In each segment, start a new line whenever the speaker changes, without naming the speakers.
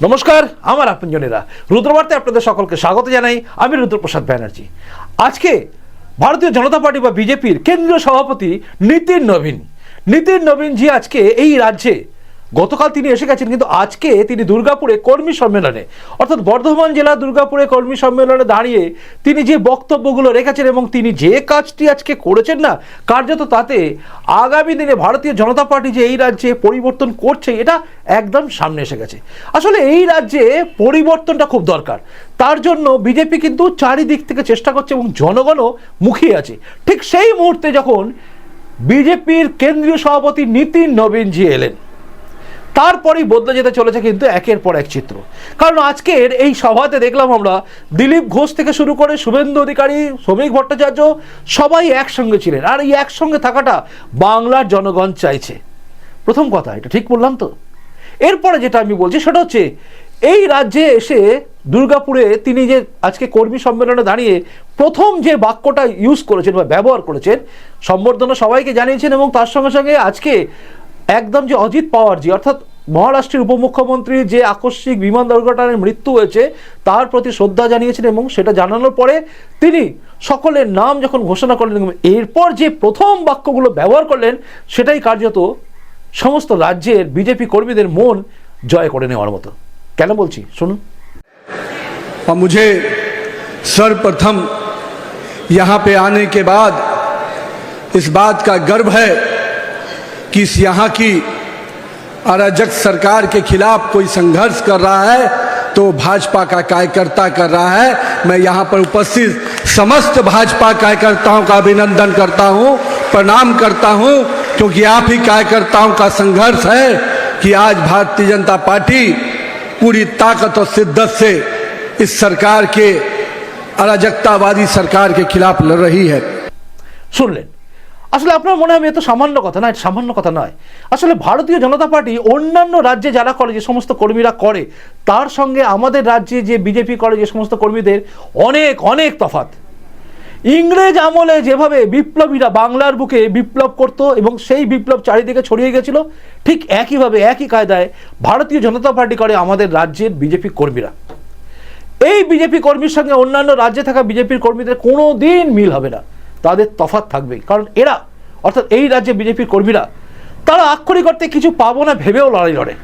নমস্কার, আমার আপনজনেরা। রুদ্রবার্তায় আপনাদের সকলকে স্বাগত জানাই আমি রুদ্রপ্রসাদ ব্যানার্জি। আজকে ভারতীয় জনতা পার্টি বা বিজেপির কেন্দ্রীয় সভাপতি নীতিন নবীন। নীতিন নবীন জি আজকে এই রাজ্যে গতকাল তিনি এসে গেছেন, কিন্তু আজকে তিনি দুর্গাপুরে কর্মী সম্মেলনে। অর্থাৎ বর্ধমান জেলা দুর্গাপুরে কর্মী সম্মেলনে দাঁড়িয়ে তিনি যে বক্তব্যগুলো রেখেছেন এবং তিনি যে কাজটি আজকে করেছেন না, কার্যত তাতে আগামী দিনে ভারতীয় জনতা পার্টি যে এই রাজ্যে পরিবর্তন করছে, এটা একদম সামনে এসে গেছে। আসলে এই রাজ্যে পরিবর্তনটা খুব দরকার। তার জন্য বিজেপি কিন্তু চারিদিক থেকে চেষ্টা করছে এবং জনগণও মুখিয়ে আছে। ঠিক সেই মুহূর্তে যখন বিজেপির কেন্দ্রীয় সভাপতি নীতিন নবীনজি এলেন তারপরেই বদলে যেতে চলেছে কিন্তু একের পর এক চিত্র। কারণ আজকের এই সভাতে দেখলাম আমরা, দিলীপ ঘোষ থেকে শুরু করে শুভেন্দু অধিকারী, শ্রমিক ভট্টাচার্য, সবাই একসঙ্গে ছিলেন। আর এই একসঙ্গে থাকাটা বাংলার জনগণ চাইছে। প্রথম কথা, এটা ঠিক বললাম তো? এরপরে যেটা আমি বলছি সেটা হচ্ছে, এই রাজ্যে এসে দুর্গাপুরে তিনি যে আজকে কর্মী সম্মেলনে দাঁড়িয়ে প্রথম যে বাক্যটা ইউজ করেছেন বা ব্যবহার করেছেন, সম্বর্ধনা সবাইকে জানিয়েছেন এবং তার সঙ্গে সঙ্গে আজকে একদম যে অজিত পাওয়ারজি অর্থাৎ মহারাষ্ট্রের উপমুখ্যমন্ত্রীর যে আকস্মিক বিমান দুর্ঘটনায় মৃত্যু হয়েছে তার প্রতি শ্রদ্ধা জানিয়েছেন এবং সেটা জানানোর পরে তিনি সকলের নাম যখন ঘোষণা করলেন এবং এরপর যে প্রথম বাক্যগুলো ব্যবহার করলেন সেটাই কার্যত সমস্ত রাজ্যের বিজেপি কর্মীদের মন জয় করে নেওয়ার মতো কেন বলছি শুনুন
और मुझे सर्वप्रथम यहाँ पे आने के बाद इस बात का गर्व है कि इस यहाँ की अराजक सरकार के खिलाफ कोई संघर्ष कर रहा है तो भाजपा का कार्यकर्ता कर रहा है। मैं यहाँ पर उपस्थित समस्त भाजपा कार्यकर्ताओं का अभिनंदन करता हूँ, प्रणाम करता हूँ, क्योंकि आप ही कार्यकर्ताओं का संघर्ष है कि आज भारतीय जनता पार्टी पूरी ताकत और शिद्दत से इस सरकार के अराजकतावादी सरकार के खिलाफ लड़ रही है।
सुन लें। আসলে আপনার মনে হবে এত সামান্য কথা? না, এটা সামান্য কথা নয়। আসলে ভারতীয় জনতা পার্টি অন্যান্য রাজ্যে যারা করে, যে সমস্ত কর্মীরা করে, তার সঙ্গে আমাদের রাজ্যে যে বিজেপি করে, যে সমস্ত কর্মীদের অনেক অনেক তফাৎ। ইংরেজ আমলে যেভাবে বিপ্লবীরা বাংলার বুকে বিপ্লব করত এবং সেই বিপ্লব চারিদিকে ছড়িয়ে গেছিল, ঠিক একইভাবে, একই কায়দায় ভারতীয় জনতা পার্টি করে আমাদের রাজ্যের বিজেপি কর্মীরা। এই বিজেপি কর্মীর সঙ্গে অন্যান্য রাজ্যে থাকা বিজেপির কর্মীদের কোনো দিন মিল হবে না। তাদের তফাত থাকবে। কারণ এরা, অর্থাৎ এই রাজ্যে বিজেপির কর্মীরা, তারা আক্ষরিক অর্থে কিছু পাবো না ভেবেও লড়াই লড়ে।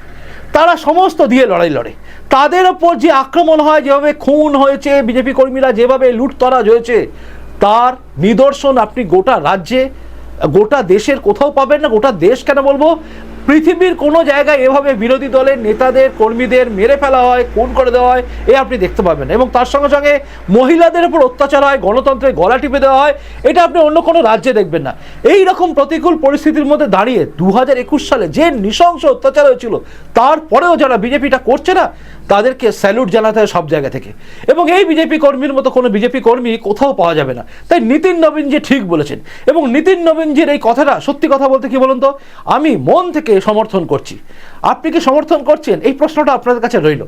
তারা সমস্ত দিয়ে লড়াই লড়ে। তাদের ওপর যে আক্রমণ হয়, যেভাবে খুন হয়েছে, বিজেপি কর্মীরা যেভাবে লুটতরাজ হয়েছে, তার নিদর্শন আপনি গোটা রাজ্যে, গোটা দেশের কোথাও পাবেন না। গোটা দেশ কেন বলব? পৃথিবীর কোনো জায়গায় এভাবে বিরোধী দলের নেতাদের, কর্মীদের মেরে ফেলা হয়, খুন করে দেওয়া হয়, এ আপনি দেখতে পাবেন। এবং তার সঙ্গে সঙ্গে মহিলাদের উপর অত্যাচার হয় গণতন্ত্রের গলা টিপে দেওয়া হয়, এটা আপনি অন্য কোনো রাজ্যে দেখবেন না। এই রকম প্রতিকূল পরিস্থিতির মধ্যে দাঁড়িয়ে দু হাজার একুশ সালে যে নৃশংস অত্যাচার হয়েছিল, তারপরেও যারা বিজেপিটা করছে না, তাদেরকে স্যালুট জানাতে হয় সব জায়গা থেকে। এবং এই বিজেপি কর্মীর মতো কোনো বিজেপি কর্মী কোথাও পাওয়া যাবে না। তাই নীতিন নবীন যে ঠিক বলেছেন, এবং নীতিন নবীনজির এই কথাটা সত্যি কথা বলতে কি বলুন তো? আমি মন থেকে সমর্থন করছি আপনি কি সমর্থন করছেন এই প্রশ্নটা আপনাদের কাছে রইল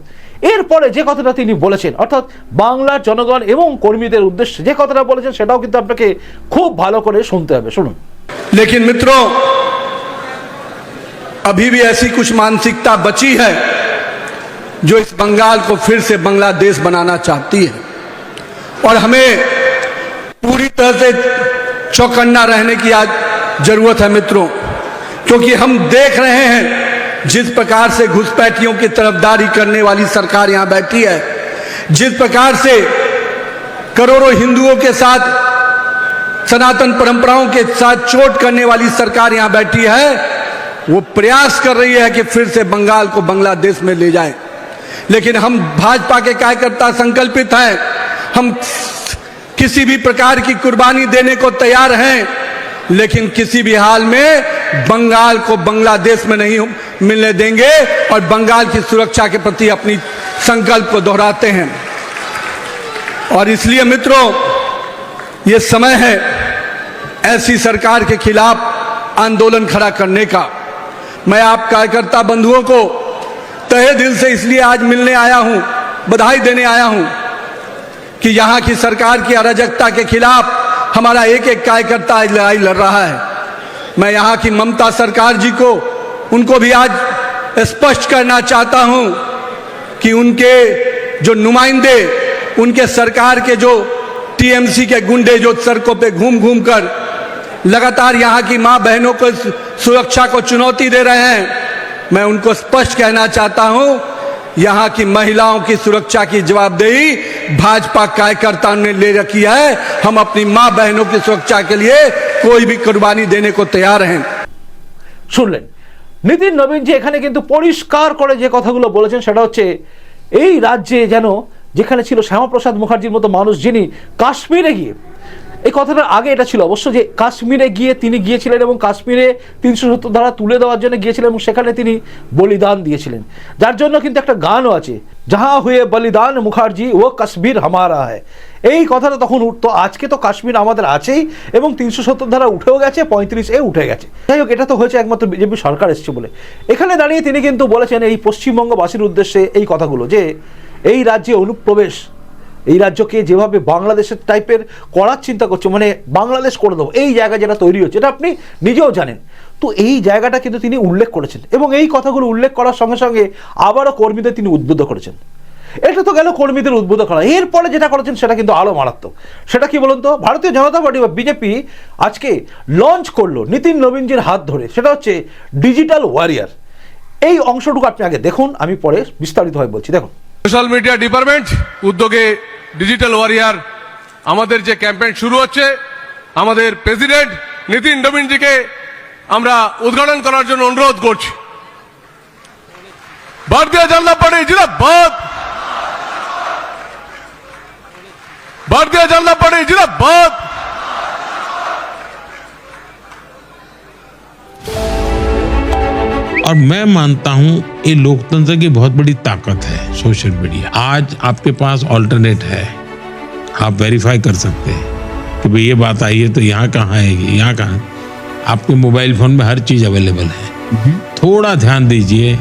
এরপরে যে কথাটা তিনি বলেছেন অর্থাৎ বাংলার জনগণ এবং কর্মীদের উদ্দেশ্যে যে কথাটা বলেছেন সেটাও কিন্তু আপনাকে খুব ভালো করে শুনতে হবে শুনুন
लेकिन मित्रों अभी भी ऐसी कुछ मानसिकता बची है जो इस बंगाल को फिर से बांग्लादेश बनाना चाहती है और हमें पूरी तरह से चौकन्ना रहने की आज जरूरत है मित्रों क्योंकि हम देख रहे हैं जिस प्रकार से घुसपैठियों की तरफदारी करने वाली सरकार यहाँ बैठी है, जिस प्रकार से करोड़ों हिंदुओं के साथ, सनातन परंपराओं के साथ चोट करने वाली सरकार यहाँ बैठी है, वो प्रयास कर रही है कि फिर से बंगाल को बांग्लादेश में ले जाए। लेकिन हम भाजपा के कार्यकर्ता संकल्पित हैं, हम किसी भी प्रकार की कुर्बानी देने को तैयार हैं लेकिन किसी भी हाल में बंगाल को बांग्लादेश में नहीं मिलने देंगे और बंगाल की सुरक्षा के प्रति अपनी संकल्प को दोहराते हैं। और इसलिए मित्रों, ये समय है ऐसी सरकार के खिलाफ आंदोलन खड़ा करने का। मैं आप कार्यकर्ता बंधुओं को तहे दिल से इसलिए आज मिलने आया हूँ, बधाई देने आया हूँ कि यहाँ की सरकार की अराजकता के खिलाफ हमारा एक एक कार्यकर्ता आज लड़ाई लड़ रहा है। मैं यहाँ की ममता सरकार जी को, उनको भी आज स्पष्ट करना चाहता हूँ कि उनके जो नुमाइंदे, उनके सरकार के जो टीएमसी के गुंडे जो सड़कों पे घूम घूम कर लगातार यहाँ की माँ बहनों को सुरक्षा को चुनौती दे रहे हैं, मैं उनको स्पष्ट कहना चाहता हूँ, यहाँ की महिलाओं की सुरक्षा की जवाबदेही भाजपा कार्यकर्ताओं ने ले रखी है हम अपनी मां बहनों की सुरक्षा के लिए कोई भी कुर्बानी देने को तैयार हैं
শুনলেন নীতিন নবীনজি এখানে কিন্তু পরিষ্কার করে যে কথাগুলো বলেছেন সেটা হচ্ছে এই রাজ্যে যেন যেখানে ছিল শ্যামাপ্রসাদ মুখার্জির মতো মানুষ যিনি কাশ্মীরে গিয়ে এই কথাটার আগে এটা ছিল অবশ্য যে কাশ্মীরে গিয়ে তিনি গিয়েছিলেন এবং কাশ্মীরে তিনশো সত্তর ধারা তুলে দেওয়ার জন্য গিয়েছিলেন এবং সেখানে তিনি বলিদান দিয়েছিলেন যার জন্য কিন্তু একটা গানও আছে যাহা হয়ে বলিদান মুখার্জি ও কাশ্মীর হামারা হয় এই কথাটা তখন উঠতো আজকে তো কাশ্মীর আমাদের আছেই এবং তিনশো সত্তর ধারা উঠেও গেছে পঁয়ত্রিশ এ উঠে গেছে। যাই হোক, এটা তো হয়েছে একমাত্র বিজেপি সরকার এসছে বলে। এখানে দাঁড়িয়ে তিনি কিন্তু বলেছেন এই পশ্চিমবঙ্গবাসীর উদ্দেশ্যে এই কথাগুলো, যে এই রাজ্যে অনুপ্রবেশ, এই রাজ্যকে যেভাবে বাংলাদেশের টাইপের করার চিন্তা করছে মানে বাংলাদেশ করে দেবো, এই জায়গা যেটা তৈরি হচ্ছে, এটা আপনি নিজেও জানেন। তো এই জায়গাটা কিন্তু তিনি উল্লেখ করেছেন এবং এই কথাগুলো উল্লেখ করার সঙ্গে সঙ্গে আবারও কর্মীদের তিনি উদ্বুদ্ধ করেছেন। এটা তো গেল কর্মীদের উদ্বুদ্ধ করা। এরপরে যেটা করেছেন সেটা কিন্তু আরও মারাত্মক। সেটা কি বলুন তো? ভারতীয় জনতা পার্টি বা বিজেপি আজকে লঞ্চ করল নীতিন নবীনজির হাত ধরে। সেটা হচ্ছে ডিজিটাল ওয়ারিয়ার এই অংশটুকু আপনি আগে দেখুন, আমি পরে বিস্তারিতভাবে বলছি। দেখুন।
সোশ্যাল মিডিয়া ডিপার্টমেন্ট উদ্যোগে ডিজিটাল ওয়ারিয়ার আমাদের যে ক্যাম্পেইন শুরু হচ্ছে, আমাদের প্রেসিডেন্ট নীতিন নবীনজিকে আমরা উদ্ঘাটন করার জন্য অনুরোধ করছি ভারতীয় জনতা পার্টি জিন্দাবাদ ভারতীয় জনতা পার্টি জিন্দাবাদ
और मैं मानता हूं ये लोकतंत्र की बहुत बड़ी ताकत है सोशल मीडिया आज आपके पास ऑल्टरनेट है आप वेरीफाई कर सकते हैं कि भाई ये बात आई है तो यहाँ कहाँ आएगी यहाँ कहाँ आपके मोबाइल फोन में हर चीज अवेलेबल है थोड़ा ध्यान दीजिए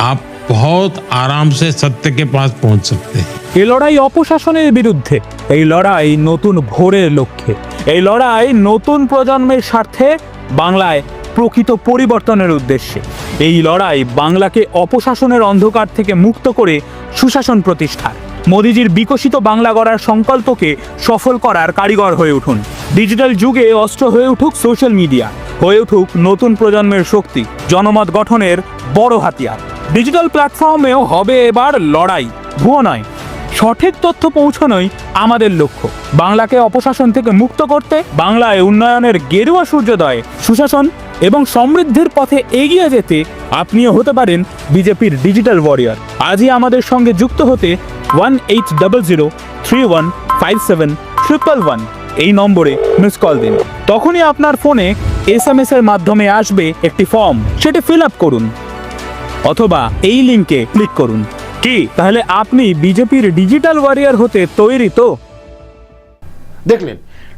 आप बहुत आराम से सत्य के पास पहुंच सकते हैं
এই লড়াই অপশাসনের বিরুদ্ধে এই লড়াই নতুন ভোরের লক্ষ্যে এই লড়াই নতুন প্রজন্মের স্বার্থে বাংলায় প্রকৃত পরিবর্তনের উদ্দেশ্যে এই লড়াই বাংলাকে অপশাসনের অন্ধকার থেকে মুক্ত করে সুশাসন প্রতিষ্ঠার মোদিজির বিকশিত বাংলা গড়ার সংকল্পকে সফল করার কারিগর হয়ে উঠুন। ডিজিটাল যুগে অস্ত্র হয়ে উঠুক সোশ্যাল মিডিয়া, হয়ে উঠুক নতুন প্রজন্মের শক্তি, জনমত গঠনের বড় হাতিয়ার। ডিজিটাল প্ল্যাটফর্মেও হবে এবার লড়াই, ভুয়ো নয়, সঠিক তথ্য পৌঁছানোই আমাদের লক্ষ্য। বাংলাকে অপশাসন থেকে মুক্ত করতে, বাংলায় উন্নয়নের গেরুয়া সূর্যোদয়, সুশাসন এবং সমৃদ্ধির পথে এগিয়ে যেতে আপনিও হতে পারেন বিজেপির ডিজিটাল ওয়ারিয়ার আজই আমাদের সঙ্গে যুক্ত হতে one zero three one five seven triple one এই নম্বরে মিস কল দিন। তখনই আপনার ফোনে এস এম এর মাধ্যমে আসবে একটি ফর্ম সেটি ফিল আপ করুন। অথবা এই লিঙ্কে ক্লিক করুন। কি? তাহলে আপনি বিজেপির ডিজিটাল ওয়ারিয়ার হতে তৈরি তো?
দেখলেন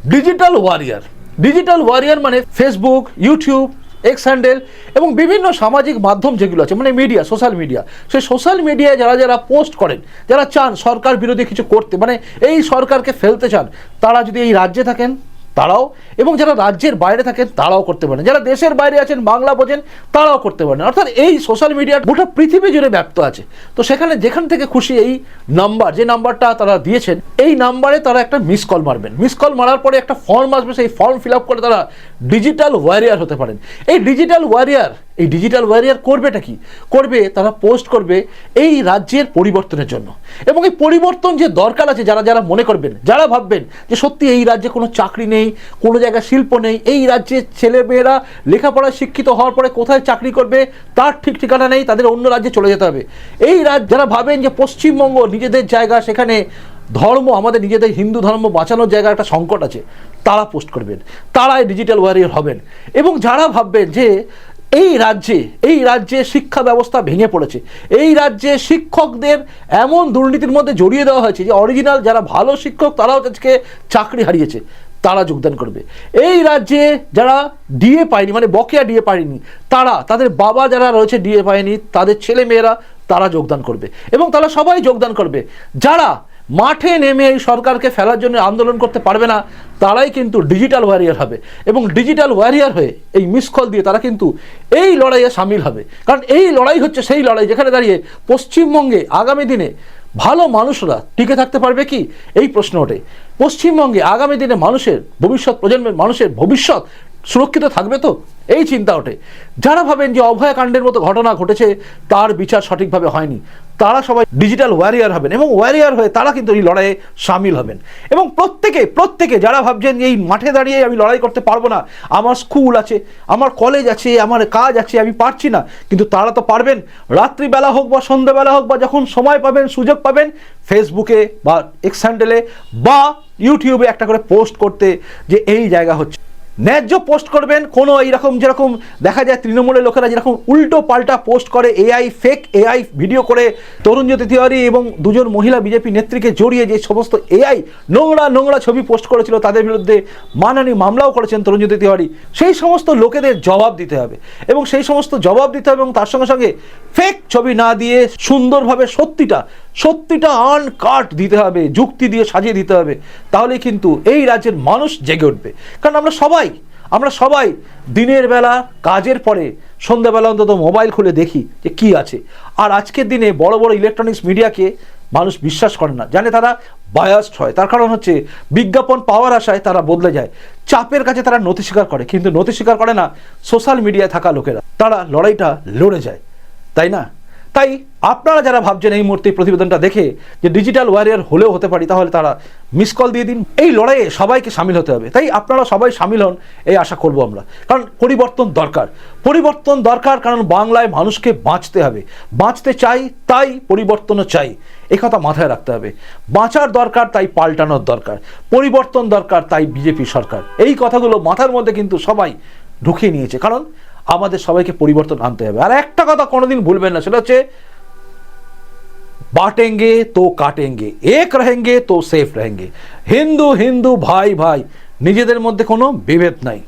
ডিজিটাল ওয়ারিয়ার ডিজিটাল ওয়ারিয়ার মানে ফেসবুক ইউটিউব এক্স হ্যান্ডেল এবং বিভিন্ন সামাজিক মাধ্যম যেগুলো আছে মানে মিডিয়া সোশ্যাল মিডিয়া সেই সোশ্যাল মিডিয়ায় যারা যারা পোস্ট করেন, যারা চান সরকার বিরোধী কিছু করতে মানে এই সরকারকে ফেলতে চান, তারা যদি এই রাজ্যে থাকেন তারাও, এবং যারা রাজ্যের বাইরে থাকেন তারাও করতে পারেন। যারা দেশের বাইরে আছেন, বাংলা বোঝেন, তারাও করতে পারেন। অর্থাৎ এই সোশ্যাল মিডিয়া গোটা পৃথিবী জুড়ে ব্যপ্ত আছে। তো সেখানে যেখান থেকে খুশি এই নাম্বার যে নাম্বারটা তারা দিয়েছেন, এই নাম্বারে তারা একটা মিস কল মারবেন। মিস কল মারার পরে একটা ফর্ম আসবে, সেই ফর্ম ফিল আপ করে তারা ডিজিটাল ওয়ারিয়ার হতে পারেন। এই ডিজিটাল ওয়ারিয়ার এই ডিজিটাল ওয়ারিয়ার করবেটা কি? করবে তারা পোস্ট করবে এই রাজ্যের পরিবর্তনের জন্য। এবং এই পরিবর্তন যে দরকার আছে, যারা যারা মনে করবেন, যারা ভাববেন যে সত্যি এই রাজ্যে কোনো চাকরি নেই, কোনো জায়গায় শিল্প নেই, এই রাজ্যে ছেলেমেয়েরা লেখাপড়ায় শিক্ষিত হওয়ার পরে কোথায় চাকরি করবে, তার ঠিক ঠিকানা নেই, তাদের অন্য রাজ্যে চলে যেতে হবে। এই রাজ্য, যারা ভাবেন যে পশ্চিমবঙ্গ নিজেদের জায়গা, সেখানে ধর্ম, আমাদের নিজেদের হিন্দু ধর্ম বাঁচানোর জায়গা একটা সংকট আছে, তারা পোস্ট করবেন। তারাই ডিজিটাল ওয়ারিয়ার হবেন। এবং যারা ভাববেন যে এই রাজ্যে এই রাজ্যে শিক্ষা ব্যবস্থা ভেঙে পড়েছে। এই রাজ্যে শিক্ষকদের এমন দুর্নীতির মধ্যে জড়িয়ে দেওয়া হয়েছে যে অরিজিনাল যারা ভালো শিক্ষক, তারাও আজকে চাকরি হারিয়েছে। তারা যোগদান করবে। এই রাজ্যে যারা ডিএ পায়নি মানে বকেয়া ডিএ পায়নি, তারা, তাদের বাবা যারা রয়েছে ডিএ পায়নি, তাদের ছেলে মেয়েরা তারা যোগদান করবে। এবং তারা সবাই যোগদান করবে। যারা মাঠে নেমে এই সরকারকে ফেলার জন্য আন্দোলন করতে পারবে না, তারাই কিন্তু ডিজিটাল ওয়ারিয়ার হবে। এবং ডিজিটাল ওয়ারিয়ার হয়ে এই মিস কল দিয়ে তারা কিন্তু এই লড়াইয়ে সামিল হবে। কারণ এই লড়াই হচ্ছে সেই লড়াই যেখানে দাঁড়িয়ে পশ্চিমবঙ্গে আগামী দিনে ভালো মানুষরা টিকে থাকতে পারবে কি? এই প্রশ্ন ওঠে। পশ্চিমবঙ্গে আগামী দিনে মানুষের ভবিষ্যৎ, প্রজন্মের মানুষের ভবিষ্যৎ সুরক্ষিত থাকবে তো? এই চিন্তা ওঠে। যারা ভাবেন যে অভয়াকাণ্ডের মতো ঘটনা ঘটেছে, তার বিচার সঠিকভাবে হয়নি। তারা সবাই ডিজিটাল ওয়ারিয়ার হবেন এবং ওয়ারিয়ার হয়ে তারা কিন্তু এই লড়াইয়ে সামিল হবেন। এবং প্রত্যেকে প্রত্যেকে যারা ভাবছেন এই মাঠে দাঁড়িয়ে আমি লড়াই করতে পারব না, আমার স্কুল আছে, আমার কলেজ আছে, আমার কাজ আছে, আমি পারছি না, কিন্তু তারা তো পারবেন। রাত্রিবেলা হোক বা সন্ধ্যাবেলা হোক বা যখন সময় পাবেন, সুযোগ পাবেন ফেসবুকে বা এক্স হ্যান্ডেলে বা ইউটিউবে একটা করে পোস্ট করতে যে এই জায়গা হচ্ছে। ন্যায্য পোস্ট করবেন, কোনো এইরকম যেরকম দেখা যায় তৃণমূলের লোকেরা যেরকম উল্টো পাল্টা পোস্ট করে, এআই ফেক এআই ভিডিও করে তরুণজ্যোতি তিওয়ারি এবং দুজন মহিলা বিজেপি নেত্রীকে জড়িয়ে যে সমস্ত এআই নোংরা নোংরা ছবি পোস্ট করেছিল, তাদের বিরুদ্ধে মানহানি মামলাও করেছেন তরুণজ্যোতি তিওয়ারি। সেই সমস্ত লোকেদের জবাব দিতে হবে এবং সেই সমস্ত জবাব দিতে হবে এবং তার সঙ্গে সঙ্গে ফেক ছবি না দিয়ে সুন্দরভাবে সত্যিটা সত্যিটা আনকাট দিতে হবে, যুক্তি দিয়ে সাজিয়ে দিতে হবে, তাহলে কিন্তু এই রাজ্যের মানুষ জেগে উঠবে। কারণ আমরা সবাই আমরা সবাই দিনের বেলা, কাজের পরে, সন্ধ্যাবেলা অন্তত মোবাইল খুলে দেখি যে কি আছে। আর আজকের দিনে বড় বড় ইলেকট্রনিক্স মিডিয়াকে মানুষ বিশ্বাস করে না। জানে তারা বায়াসড হয়। তার কারণ হচ্ছে বিজ্ঞাপন পাওয়ার আশায় তারা বদলে যায়। চাপের কাছে তারা নথি স্বীকার করে, কিন্তু নথি স্বীকার করে না সোশ্যাল মিডিয়ায় থাকা লোকেরা। তারা লড়াইটা লড়ে যায়। তাই না? তাই আপনারা যারা ভাবছেন এই মুহূর্তে প্রতিবেদনটা দেখে যে ডিজিটাল ওয়ারিয়ার হলেও হতে পারি, তাহলে তারা মিস কল দিয়ে দিন। এই লড়াইয়ে সবাইকে সামিল হতে হবে। তাই আপনারা সবাই সামিল হন, এই আশা করব আমরা। কারণ পরিবর্তন দরকার। পরিবর্তন দরকার কারণ বাংলায় মানুষকে বাঁচতে হবে। বাঁচতে চাই, তাই পরিবর্তনও চাই। কথা মাথায় রাখতে হবে। বাঁচার দরকার, তাই পাল্টানোর দরকার। পরিবর্তন দরকার, তাই বিজেপি সরকার। এই কথাগুলো মাথার মধ্যে কিন্তু সবাই ঢুকিয়ে নিয়েছে। কারণ আমাদের সবাইকে পরিবর্তন আনতে হবে। আর একটা কথা কোনোদিন ভুলবেন না, সেটা হচ্ছে বাটেঙ্গে তো কাটেঙ্গে, এক রহেঙ্গে তো সেফ রহেঙ্গে। হিন্দু হিন্দু, ভাই ভাই, নিজেদের মধ্যে কোনো বিভেদ নাই,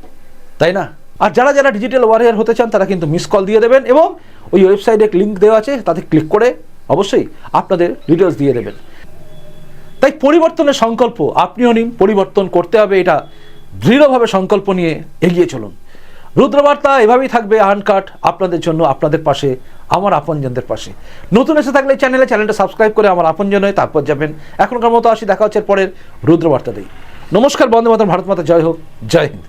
তাই না? আর যারা যারা ডিজিটাল ওয়ারিয়ার হতে চান, তারা কিন্তু মিস কল দিয়ে দেবেন এবং ওই ওয়েবসাইটে এক লিঙ্ক দেওয়া আছে, তাতে ক্লিক করে অবশ্যই আপনাদের ডিটেলস দিয়ে দেবেন। তাই পরিবর্তনের সংকল্প, আপনিও নিন, পরিবর্তন করতে হবে, এটা দৃঢ়ভাবে সংকল্প নিয়ে এগিয়ে চলুন। রুদ্রবার্তা এভাবেই থাকবে আনকাট আপনাদের জন্য, আপনাদের পাশে, আমার আপনজনদের পাশে। নতুন এসে থাকলে চ্যানেলে, চ্যানেলটা সাবস্ক্রাইব করে আমার আপনজন হয়ে তারপর যাবেন। এখনকার মতো আসি, দেখা হচ্ছে পরের রুদ্রবার্তাতেই নমস্কার, বন্দে মাতরম, ভারত মাতা, জয় হোক, জয় হিন্দ।